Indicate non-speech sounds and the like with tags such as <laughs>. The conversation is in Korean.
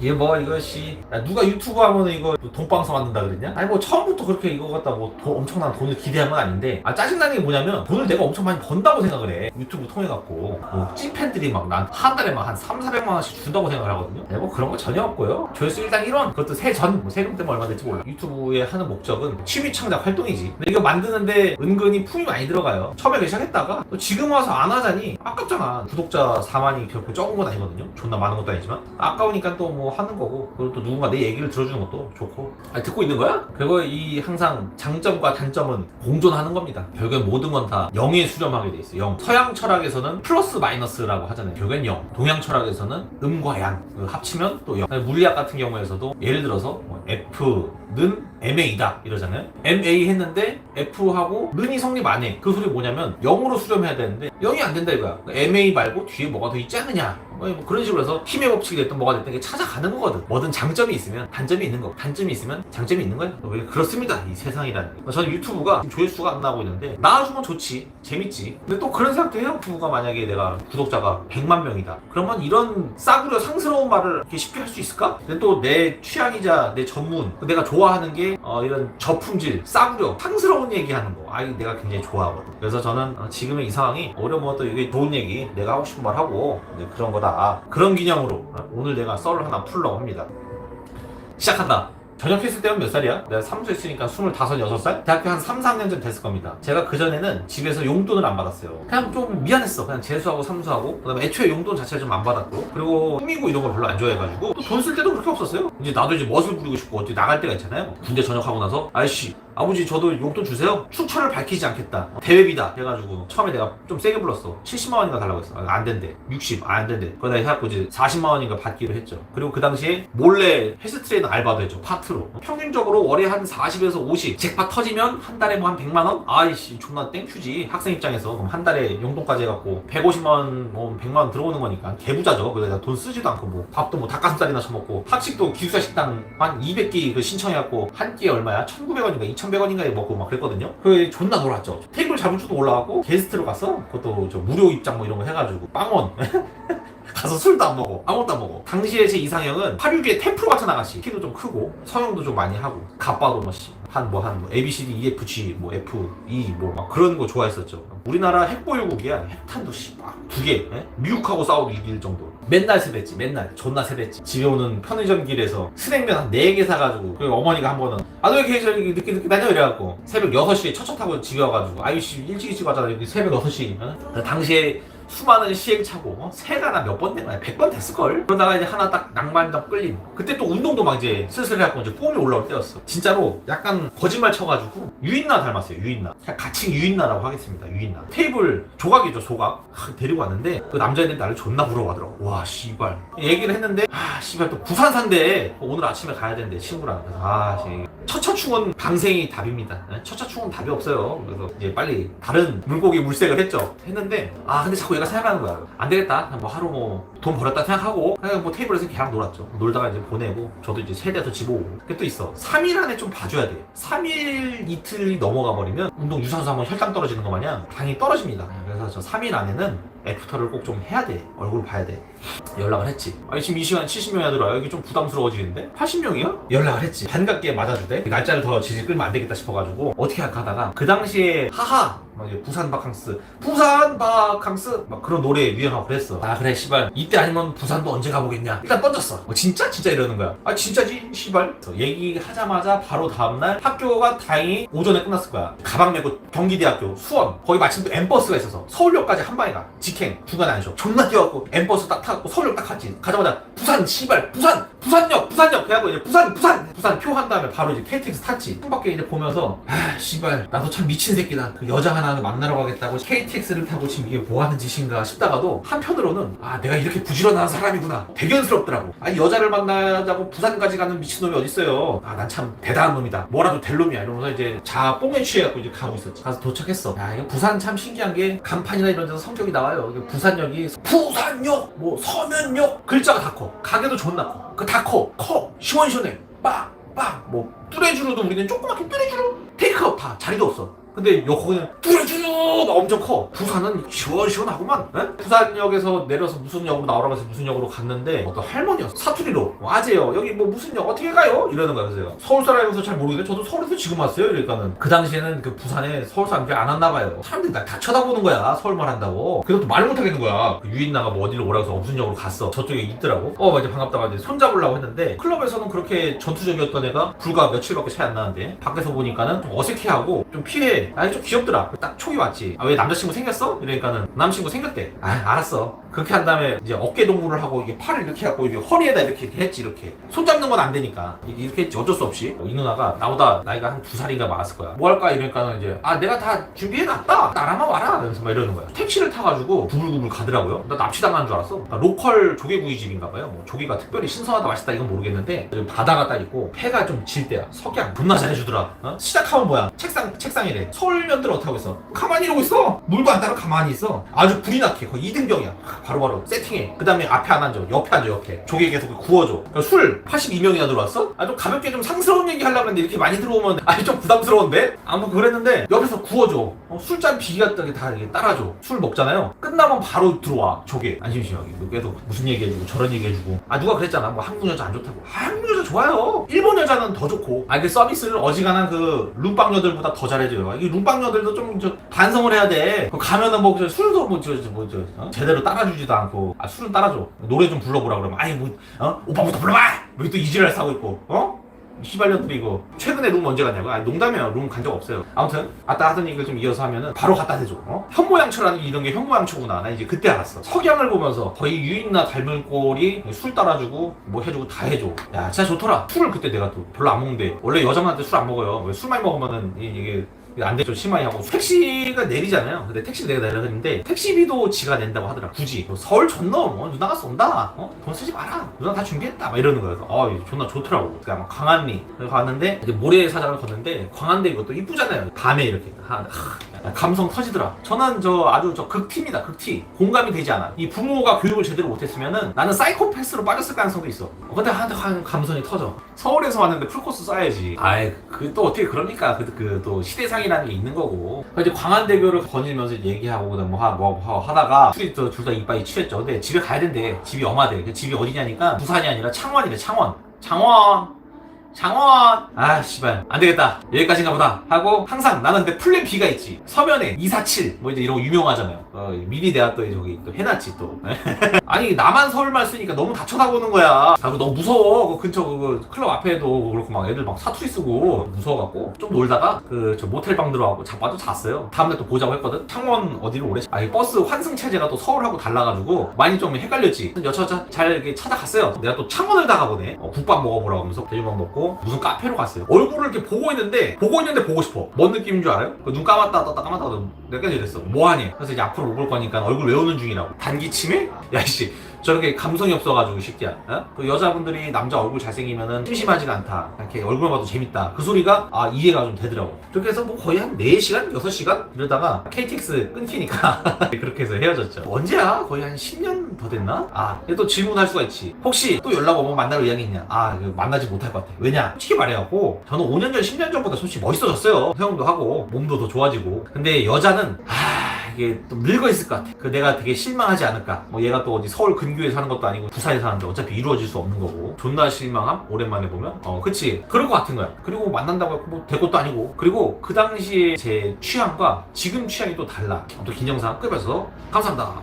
이게 뭐 이것이 야, 누가 유튜브 하면 이거 뭐 돈방송 만든다 그랬냐? 아니 뭐 처음부터 그렇게 이거 갖다 뭐 돈- 엄청난 돈을 기대한 건 아닌데 아 짜증나는 게 뭐냐면 돈을 내가 엄청 많이 번다고 생각을 해. 유튜브 통해 갖고. 뭐 찐팬들이 막 난 한 달에 막 한 3, 400만 원씩 준다고 생각을 하거든요. 네, 뭐 그런 거 전혀 없고요. 조회수 일당 1원. 그것도 세전. 뭐 세금 때문에 얼마 될지 몰라 유튜브에 하는 목적은 취미 창작 활동이지. 근데 이거 만드는데 은근히 품이 많이 들어가요. 처음에 시작했다가 또 지금 와서 안 하자니 아깝잖아. 구독자 4만이 결코 적은 건 아니거든요. 존나 많은 것도 아니지만. 아까우니까 또뭐 하는 거고 그리고 또 누군가 내 얘기를 들어주는 것도 좋고. 아 듣고 있는 거야? 그리고 이 항상 장점과 단점은 공존하는 겁니다. 결국엔 모든 건 다 0에 수렴하게 돼 있어요. 0 서양 철학에서는 플러스 마이너스라고 하잖아요. 결국엔 0 동양 철학에서는 음과 양. 그 합치면 또 0 물리학 같은 경우에서도 예를 들어서 뭐 F는 MA다 이러잖아요. MA 했는데 F하고 는이 성립 안 해. 그 소리 뭐냐면 0으로 수렴해야 되는데 0이 안 된다 이거야. MA 말고 뒤에 뭐가 더 있지 않느냐. 뭐 그런 식으로 해서 힘의 법칙이 됐든 뭐가 됐든 찾아가는 거거든. 뭐든 장점이 있으면 단점이 있는 거고 단점이 있으면 장점이 있는 거야. 왜 그렇습니다 이 세상이라는 게. 저는 유튜브가 조회수가 안 나오고 있는데 나와주면 좋지. 재밌지. 근데 또 그런 해요. 유튜브가 만약에 내가 구독자가 100만 명이다. 그러면 이런 싸구려 상스러운 말을 이렇게 쉽게 할 수 있을까? 근데 또 내 취향이자 내 전 문. 내가 좋아하는 게 어, 이런 저품질 싸구려 상스러운 얘기하는 거. 아이 내가 굉장히 좋아하거든. 그래서 저는 어, 지금의 이 상황이 어려워 도 이게 좋은 얘기. 내가 하고 싶은 말 하고 그런 거다. 그런 기념으로 어, 오늘 내가 썰을 하나 풀려고 합니다. 시작한다 전역했을 때는 몇 살이야? 내가 사무소 했으니까 25, 6살? 대학교 한 3, 4년쯤 됐을 겁니다. 제가 그전에는 집에서 용돈을 안 받았어요. 그냥 좀 미안했어. 그냥 재수하고 삼수하고. 그 다음에 애초에 용돈 자체를 좀 안 받았고. 그리고 꾸미고 이런 걸 별로 안 좋아해가지고. 또 돈 쓸 때도 그렇게 없었어요. 이제 나도 이제 멋을 부리고 싶고 어디 나갈 때가 있잖아요. 군대 전역하고 나서 아저씨 아버지 저도 용돈 주세요. 출처를 밝히지 않겠다. 대회비다. 해가지고 처음에 내가 좀 세게 불렀어. 70만 원인가 달라고 했어. 아, 안 된대. 60, 아, 안 된대. 그러다 해갖고 이제 40만 원인가 받기로 했죠. 그리고 그 당시에 몰래 헬스 트레이너 알바도 했죠. 파트로. 평균적으로 월에 한 40에서 50. 잭팟 터지면 한 달에 뭐 한 100만 원? 아이씨 존나 땡큐지. 학생 입장에서 그럼 한 달에 용돈까지 해갖고 150만 원, 뭐 100만 원 들어오는 거니까 개부자죠. 그래서 내가 돈 쓰지도 않고 뭐 밥도 뭐 닭가슴살이나 처먹고 학식도 기숙사 식당 한 200개 그 신청해갖고 한 끼에 얼마야? 1,900원인가 2,100원 인가에 먹고 막 그랬거든요. 그 존나 놀았죠. 테이블 잡을 줄도 올라가고 게스트로 갔어. 그것도 저 무료 입장 뭐 이런 거 해가지고 빵원. <laughs> 가서 술도 안 먹어. 아무것도 안 먹어. 당시에 제 이상형은 86에 템프로 같은 아가씨 키도 좀 크고 성형도 좀 많이 하고. 가빠도 뭐한뭐 한 뭐 ABCD EFG 뭐 F E 뭐 막 그런 거 좋아했었죠. 우리나라 핵보유국이야. 핵탄도 씨막두개 미국하고 싸우고 이길 정도 맨날 세댔지 맨날. 존나 세댔지. 집에 오는 편의점 길에서 스낵면 한 4개 사가지고 그 어머니가 한 번은 아 너 왜 이렇게 저기 늦게 늦게 다녀? 이래갖고 새벽 6시에 첫차 타고 집에 와가지고 아유 씨 일찍 일찍 왔잖아. 여기 새벽 6시. 어? 그 당시에 수많은 시행착오 어? 세가 나 몇 번 된 거야? 100번 됐을걸? 그러다가 이제 하나 딱 낭만적 끌림. 그때 또 운동도 막 이제 슬슬 해갖고 이제 폼이 올라올 때였어. 진짜로 약간 거짓말 쳐가지고 유인나 닮았어요 유인나. 같이 유인나라고 하겠습니다 유인나. 테이블 조각이죠 조각. 하, 데리고 왔는데 그 남자애들이 나를 존나 부러워하더라고. 와 씨발. 얘기를 했는데 아 씨발 또 부산 산대 오늘 아침에 가야 된대 친구랑. 그래서 아 씨. 첫차충은 방생이 답입니다. 네? 첫차충은 답이 없어요. 그래서 이제 빨리 다른 물고기 물색을 했죠. 했는데 아 근데 자꾸 얘가 생각하는 거야. 안 되겠다. 뭐 하루 뭐 돈 벌었다 생각하고 그냥 뭐 테이블에서 걔랑 놀았죠. 놀다가 이제 보내고 저도 이제 세대에서 집 오고. 그게 또 있어. 3일 안에 좀 봐줘야 돼. 3일 이틀이 넘어가 버리면 운동 유산소 한번 혈당 떨어지는 거 마냥 당이 떨어집니다 그래서 저 3일 안에는 애프터를 꼭 좀 해야 돼. 얼굴 봐야 돼. 연락을 했지. 아니 지금 이 시간 70명이 들어와 여기 좀 부담스러워지는데? 80명이요? 연락을 했지. 반갑게 맞아주대 날짜를 더 질질 끌면 안 되겠다 싶어가지고 어떻게 할까 하다가 그 당시에 하하 막 부산 바캉스 부산 바캉스! 막 그런 노래 유행하고 그랬어. 아 그래 씨발. 이때 아니면 부산도 언제 가보겠냐. 일단 던졌어. 어, 진짜? 진짜 이러는 거야? 아 진짜지 씨발. 얘기하자마자 바로 다음날 학교가 다행히 오전에 끝났을 거야. 가방 메고 경기대학교 수원. 거기 마침 또 엠버스가 있어서 서울역까지 한 방에 가. 직행. 중간에 안 쉬어 존나 뛰어갖고 엠버스 딱 타고 서울역 딱 갔지. 가자마자 부산 씨발. 부산! 부산역! 부산역! 그래갖고 이제 부산 부산! 부산 표 한 다음에 바로 이제 KTX 탔지. 창밖에 이제 보면서 아 씨발. 나도 참 미친 새끼다. 그 여자 하나 만나러 가겠다고 KTX를 타고 지금 이게 뭐 하는 짓인가 싶다가도 한편으로는 아 내가 이렇게 부지런한 사람이구나. 대견스럽더라고. 아니 여자를 만나자고 부산까지 가는 미친놈이 어딨어요? 아 난 참 대단한 놈이다. 뭐라도 될 놈이야. 이러면서 이제 자 뽕에 취해갖고 이제 가고 있었지. 가서 도착했어. 야 이거 부산 참 신기한 게 간판이나 이런 데서 성격이 나와요. 이게 부산역이 부산역? 뭐 서면역? 글자가 다커. 가게도 존나 커그다커커. 시원시원해. 빡 빡 뭐 뚜레쥬르도 우리는 조그맣게 뚜레쥬르 테이크아웃 다. 자리도 없어 근데 여 거기는 뚜루뚜루 엄청 커. 부산은 시원시원하구만. 에? 부산역에서 내려서 무슨 역으로 나오라고 해서 무슨 역으로 갔는데 어떤 할머니였어. 사투리로 뭐, 아재요. 여기 뭐 무슨 역 어떻게 가요? 이러는 거야. 그래서 서울 사람이면서 잘 모르겠는데 저도 서울에서 지금 왔어요. 이러니까는 그 당시에는 그 부산에 서울 사람들이 안 왔나 봐요. 사람들이 날다 쳐다보는 거야. 서울말 한다고. 그래도 말 못하겠는 거야. 그 유인나가 뭐 어디로 오라고 해서 무슨 역으로 갔어. 저쪽에 있더라고. 어 맞아 반갑다 맞아. 손잡으려고 했는데 클럽에서는 그렇게 전투적이었던 애가 불과 며칠밖에 차이 안 나는데 밖에서 보니까는 좀 어색해하고 좀 피해. 아니 좀 귀엽더라. 딱 촉이 왔지. 아 왜 남자친구 생겼어? 이러니까는 남자친구 생겼대. 아 알았어. 그렇게 한 다음에 이제 어깨 동무를 하고 이게 팔을 이렇게 하고 이게 허리에다 이렇게, 했지 이렇게. 손 잡는 건 안 되니까. 이렇게 했지. 어쩔 수 없이. 이 누나가 나보다 나이가 한 두 살인가 많았을 거야. 뭐 할까? 이러니까는 이제 아 내가 다 준비해놨다. 나라만 와라. 이러면서 막 이러는 거야. 택시를 타가지고 구불구불 가더라고요. 나 납치당한 줄 알았어. 그러니까 로컬 조개구이집인가 봐요. 뭐 조개가 특별히 신선하다 맛있다 이건 모르겠는데 바다가 딱 있고 해가 좀 질 때야. 석양 존나 잘해주더라. 어? 시작하면 뭐야? 책상 책상이래 서울년들 어떻게 하고 있어? 가만히 이러고 있어. 물도 안 따라 가만히 있어. 아주 불이 나게 거의 이등병이야. 바로바로 세팅해. 그 다음에 앞에 안 앉아. 옆에 앉아 옆에 조개 계속 구워줘. 그러니까 술 82명이나 들어왔어? 아 좀 가볍게 좀 상스러운 얘기 하려고 했는데 이렇게 많이 들어오면 <laughs> 아니 좀 부담스러운데? 아무 그랬는데 옆에서 구워줘. 어, 술잔 비기가 다 이렇게 따라줘. 술 먹잖아요. 끝나면 바로 들어와 조개. 안 심심하게 뭐 계속 무슨 얘기해주고 저런 얘기해주고. 아 누가 그랬잖아. 뭐 한국 여자 안 좋다고. 아, 한국 여자 좋아요. 일본 여자는 더 좋고. 아 그 서비스를 어지간한 그 룸빵 여들보다 더 잘해줘요 이 룸빵 여들도 좀 저 반성을 해야 돼. 그 가면은 뭐저 술도 뭐저 뭐, 저, 어? 제대로 따라주지도 않고. 아 술은 따라줘. 노래 좀 불러보라 그러면. 아니 뭐 어? 오빠부터 불러봐! 왜또 이지랄 싸고 있고 어? 시발년들이 이거. 최근에 룸 언제 갔냐고? 아니 농담이야 룸 간 적 없어요. 아무튼 아까 하던 얘기를 좀 이어서 하면은 바로 갖다 대줘 어? 현모양처라는 게 이런 게 현모양처구나. 나 이제 그때 알았어. 석양을 보면서 거의 유인나 닮은 꼴이 술 따라주고 뭐 해주고 다 해줘. 야 진짜 좋더라. 술을 그때 내가 또 별로 안 먹는데. 원래 여자만한테 술 안 먹어요. 왜 술 많이 먹으면은 이- 이게 안 돼 좀 심하게 하고. 택시가 내리잖아요. 근데 택시 내가 내려갔는데 택시비도 지가 낸다고 하더라. 굳이. 뭐 서울 존넘 어, 누나가 쏜다. 어? 돈 쓰지 마라. 누나 다 준비했다. 막 이러는 거예요. 어 이거 존나 좋더라고. 그냥 막 광안리. 그래서 갔는데 이제 모래 사장을 걷는데 광안대 이것도 이쁘잖아요. 밤에 이렇게. 하, 하, 감성 터지더라. 저는 저 아주 저 극티입니다. 극티. 공감이 되지 않아. 이 부모가 교육을 제대로 못했으면은 나는 사이코패스로 빠졌을 가능성도 있어. 어, 근데 한, 한 감성이 터져. 서울에서 왔는데 풀코스 써야지. 아이 그 또 어떻게 그럽니까? 그 그 또 시대상이라는 게 있는 거고. 이제 광안대교를 거닐면서 얘기하고 뭐, 하, 뭐, 뭐 하다가 둘이 둘다 이빨이 치였죠. 근데 집에 가야 된대. 집이 엄하대. 그 집이 어디냐니까 부산이 아니라 창원이래 창원. 창원 장원. 아 씨발. 안 되겠다. 여기까지인가 보다. 하고 항상 나는 근데 플랜 B가 있지. 서면에 247 뭐 이제 이런 거 유명하잖아요. 어, 미리 내가 또 저기 또 해놨지 또. <laughs> 아니 나만 서울말 쓰니까 너무 다 쳐다보는 거야. 아, 그거 너무 무서워. 그 근처 그 클럽 앞에도 그렇고 막 애들 막 사투리 쓰고 무서워갖고 좀 놀다가 그 저 모텔 방 들어가고 자빠져 잤어요. 다음날 또 보자고 했거든. 창원 어디로 오래? 아니 버스 환승 체제가 또 서울하고 달라가지고 많이 좀 헷갈렸지. 여차저차 잘 이렇게 찾아갔어요. 내가 또 창원을 다가보네. 어, 국밥 먹어보라고 하면서. 돼지밥 먹고 무슨 카페로 갔어요 얼굴을 이렇게 보고 있는데 보고 있는데 보고 싶어 뭔 느낌인 줄 알아요? 그눈 감았다 떴다 감았다 떴다 몇 가지 이랬어 뭐하니? 그래서 이제 앞으로 올 거니까 얼굴 외우는 중이라고 단기 치매? 야이씨 저렇게 감성이 없어가지고 이 새끼야 어? 그 여자분들이 남자 얼굴 잘생기면은 심심하지가 않다 이렇게 얼굴 봐도 재밌다 그 소리가 아 이해가 좀 되더라고 그렇게 해서 뭐 거의 한 4시간? 6시간? 이러다가 KTX 끊기니까 <laughs> 그렇게 해서 헤어졌죠 언제야? 거의 한 10년 더 됐나? 아, 또 질문할 수가 있지. 혹시 또 연락 오면 만날 의향이 있냐? 아, 이거 만나지 못할 것 같아. 왜냐? 솔직히 말해갖고, 저는 5년 전, 10년 전보다 솔직히 멋있어졌어요. 수영도 하고, 몸도 더 좋아지고. 근데 여자는, 아, 이게 또 늙어 있을 것 같아. 그 내가 되게 실망하지 않을까. 뭐 얘가 또 어디 서울 근교에 사는 것도 아니고 부산에 사는데 어차피 이루어질 수 없는 거고. 존나 실망함? 오랜만에 보면? 어, 그치. 그럴 것 같은 거야. 그리고 만난다고 해서 뭐될 것도 아니고. 그리고 그 당시에 제 취향과 지금 취향이 또 달라. 또 긴장상 급여서 감사합니다.